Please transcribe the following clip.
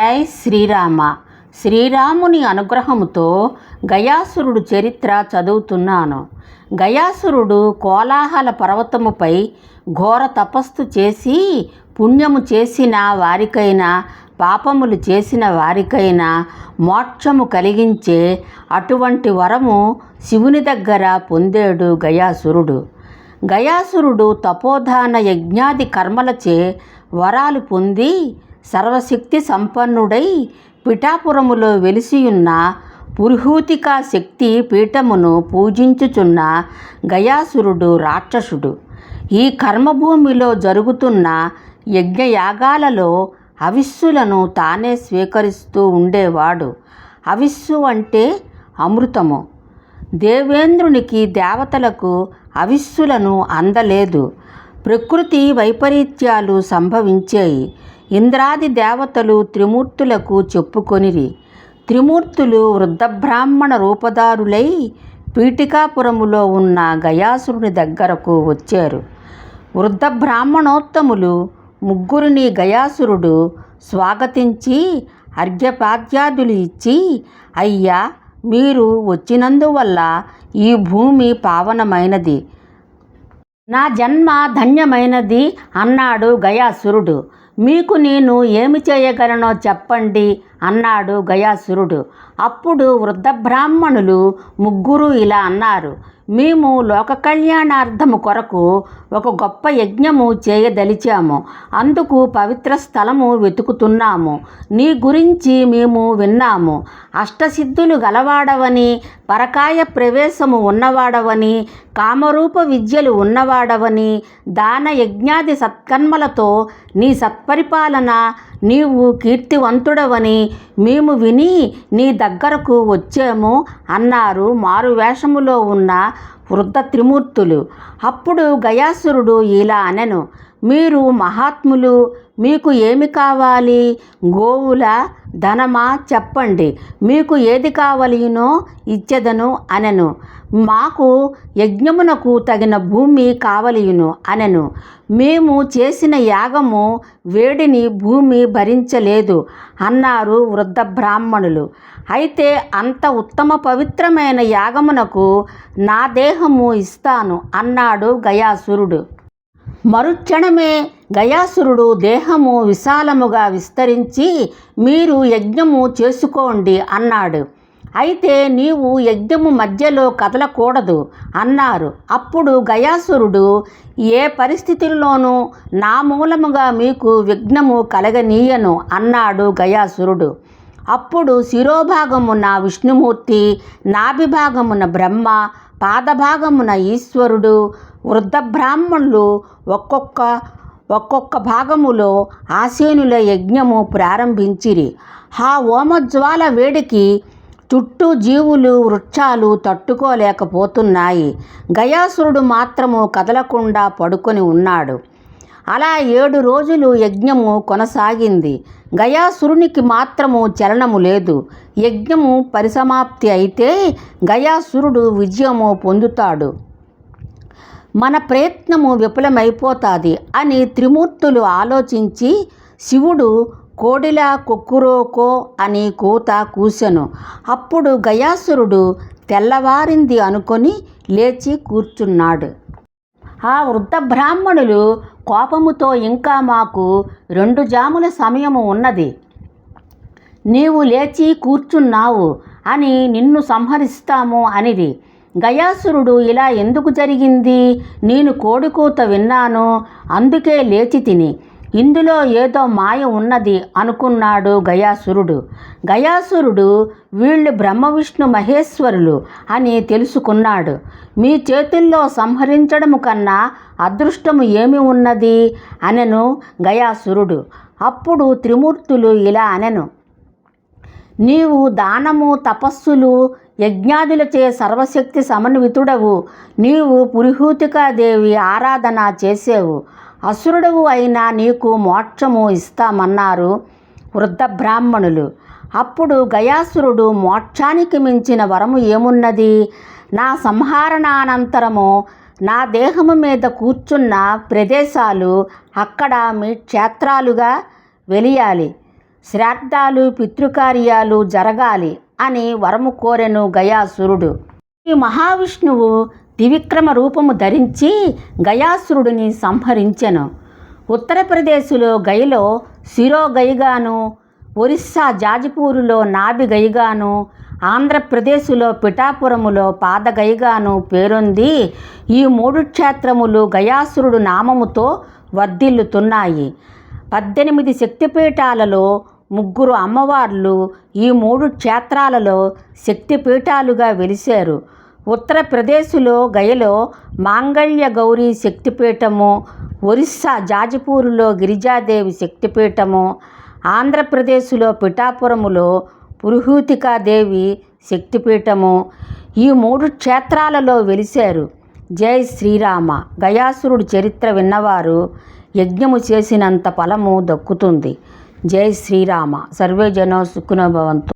జై శ్రీరామ. శ్రీరాముని అనుగ్రహముతో గయాసురుడు చరిత్ర చదువుతున్నాను. గయాసురుడు కోలాహల పర్వతముపై ఘోర తపస్సు చేసి పుణ్యము చేసిన వారికైనా పాపములు చేసిన వారికైనా మోక్షము కలిగించే అటువంటి వరము శివుని దగ్గర పొందేడు గయాసురుడు. గయాసురుడు తపోధాన యజ్ఞాది కర్మలచే వరాలు పొంది సర్వశక్తి సంపన్నుడై పిఠాపురములో వెలిసియున్న పురుహూతికా శక్తి పీఠమును పూజించుచున్న గయాసురుడు రాక్షసుడు. ఈ కర్మభూమిలో జరుగుతున్న యజ్ఞయాగాలలో హవిస్సులను తానే స్వీకరిస్తూ ఉండేవాడు. హవిస్సు అంటే అమృతము. దేవేంద్రునికి దేవతలకు అవిస్సులను అందలేదు. ప్రకృతి వైపరీత్యాలు సంభవించాయి. ఇంద్రాది దేవతలు త్రిమూర్తులకు చెప్పుకొనిరి. త్రిమూర్తులు వృద్ధబ్రాహ్మణ రూపదారులై పీఠికాపురములో ఉన్న గయాసురుని దగ్గరకు వచ్చారు. వృద్ధ బ్రాహ్మణోత్తములు ముగ్గురిని గయాసురుడు స్వాగతించి అర్ఘ్యపాద్యాదులు ఇచ్చి అయ్యా మీరు వచ్చినందువల్ల ఈ భూమి పావనమైనది. నా జన్మ ధన్యమైనది అన్నాడు గయాసురుడు. మీకు నేను ఏమి చేయగలనో చెప్పండి అన్నాడు గయాసురుడు. అప్పుడు వృద్ధ బ్రాహ్మణులు ముగ్గురు ఇలా అన్నారు మేము లోక కళ్యాణార్థము కొరకు ఒక గొప్ప యజ్ఞము చేయదలిచాము. అందుకు పవిత్ర స్థలము వెతుకుతున్నాము. నీ గురించి మేము విన్నాము. అష్టసిద్ధులు గలవాడవని పరకాయ ప్రవేశము ఉన్నవాడవని కామరూప విద్యలు ఉన్నవాడవని దాన యజ్ఞాది సత్కర్మలతో నీ సత్పరిపాలన నీవు కీర్తివంతుడవని మేము విని నీ దగ్గరకు వచ్చాము అన్నారు మారువేషములో ఉన్న వృద్ధ త్రిమూర్తులు అప్పుడు గయాసురుడు ఇలా అనెను మీరు మహాత్ములు మీకు ఏమి కావాలి? గోవుల ధనమా చెప్పండి. మీకు ఏది కావలినో ఇచ్చెదను అనెను. మాకు యజ్ఞమునకు తగిన భూమి కావలియును అనెను. మేము చేసిన యాగము వేడిని భూమి భరించలేదు అన్నారు వృద్ధ బ్రాహ్మణులు. అయితే అంత ఉత్తమ పవిత్రమైన యాగమునకు నా దేహము ఇస్తాను అన్నాడు గయాసురుడు. మరుక్షణమే గయాసురుడు దేహము విశాలముగా విస్తరించి మీరు యజ్ఞము చేసుకోండి అన్నాడు. అయితే నీవు యజ్ఞము మధ్యలో కదలకూడదు అన్నారు. అప్పుడు గయాసురుడు ఏ పరిస్థితుల్లోనూ నా మూలముగా మీకు విఘ్నము కలగనీయను అన్నాడు గయాసురుడు. అప్పుడు శిరోభాగమున విష్ణుమూర్తి నాభిభాగమున బ్రహ్మ పాదభాగమున ఈశ్వరుడు వృద్ధ బ్రాహ్మణులు ఒక్కొక్క ఒక్కొక్క భాగములో ఆసేనుల యజ్ఞము ప్రారంభించిరి. ఆ ఓమజ్వాల వేడికి చుట్టూ జీవులు వృక్షాలు తట్టుకోలేకపోతున్నాయి. గయాసురుడు మాత్రము కదలకుండా పడుకొని ఉన్నాడు. అలా ఏడు రోజులు యజ్ఞము కొనసాగింది. గయాసురునికి మాత్రము చలనము లేదు. యజ్ఞము పరిసమాప్తి అయితే గయాసురుడు విజయము పొందుతాడు. మన ప్రయత్నము విఫలమైపోతుంది అని త్రిమూర్తులు ఆలోచించి శివుడు కోడిలా కొక్కురోకో అని కూత కూసెను. అప్పుడు గయాసురుడు తెల్లవారింది అనుకొని లేచి కూర్చున్నాడు. ఆ వృద్ధ బ్రాహ్మణులు కోపముతో ఇంకా మాకు రెండు జాముల సమయము ఉన్నది. నీవు లేచి కూర్చున్నావు అని నిన్ను సంహరిస్తాము అనిది. గయాసురుడు ఇలా ఎందుకు జరిగింది? నేను కోడికూత విన్నాను అందుకే లేచి తిని. ఇందులో ఏదో మాయ ఉన్నది అనుకున్నాడు గయాసురుడు. గయాసురుడు వీళ్ళు బ్రహ్మ విష్ణు మహేశ్వరులు అని తెలుసుకున్నాడు. మీ చేతుల్లో సంహరించడము కన్నా అదృష్టము ఏమి ఉన్నది? అనెను గయాసురుడు. అప్పుడు త్రిమూర్తులు ఇలా అనెను నీవు దానము తపస్సులు యజ్ఞాదులచే సర్వశక్తి సమన్వితుడవు. నీవు పురిహూతికాదేవి ఆరాధన చేసేవు. అసురుడవు అయినా నీకు మోక్షము ఇస్తామన్నారు వృద్ధ బ్రాహ్మణులు. అప్పుడు గయాసురుడు మోక్షానికి మించిన వరము ఏమున్నది? నా సంహారణానంతరము నా దేహము మీద కూర్చున్న ప్రదేశాలు అక్కడ మీ క్షేత్రాలుగా వెలియాలి. శ్రాద్ధాలు పితృకార్యాలు జరగాలి అని వరము కోరెను గయాసురుడు. ఈ మహావిష్ణువు త్రివిక్రమ రూపము ధరించి గయాసురుడిని సంహరించెను. ఉత్తరప్రదేశ్లో గయలో శిరోగయిగాను ఒరిస్సా జాజిపూరులో నాభి గయగాను ఆంధ్రప్రదేశ్లో పిఠాపురములో పాదగయిగాను పేరొంది ఈ మూడు క్షేత్రములు గయాసురుడు నామముతో వర్ధిల్లుతున్నాయి. పద్దెనిమిది శక్తిపీఠాలలో ముగ్గురు అమ్మవార్లు ఈ మూడు క్షేత్రాలలో శక్తిపీఠాలుగా వెలిశారు. ఉత్తరప్రదేశ్లో గయలో మాంగళ్య గౌరీ శక్తిపీఠము ఒరిస్సా జాజిపూర్లో గిరిజాదేవి శక్తిపీఠము ఆంధ్రప్రదేశ్లో పిఠాపురములో పురుహూతికాదేవి శక్తిపీఠము ఈ మూడు క్షేత్రాలలో వెలిశారు. జై శ్రీరామ. గయాసురుడు చరిత్ర విన్నవారు యజ్ఞము చేసినంత ఫలము దక్కుతుంది. జై శ్రీరామ. సర్వే జనో సుఖినో భవంతు.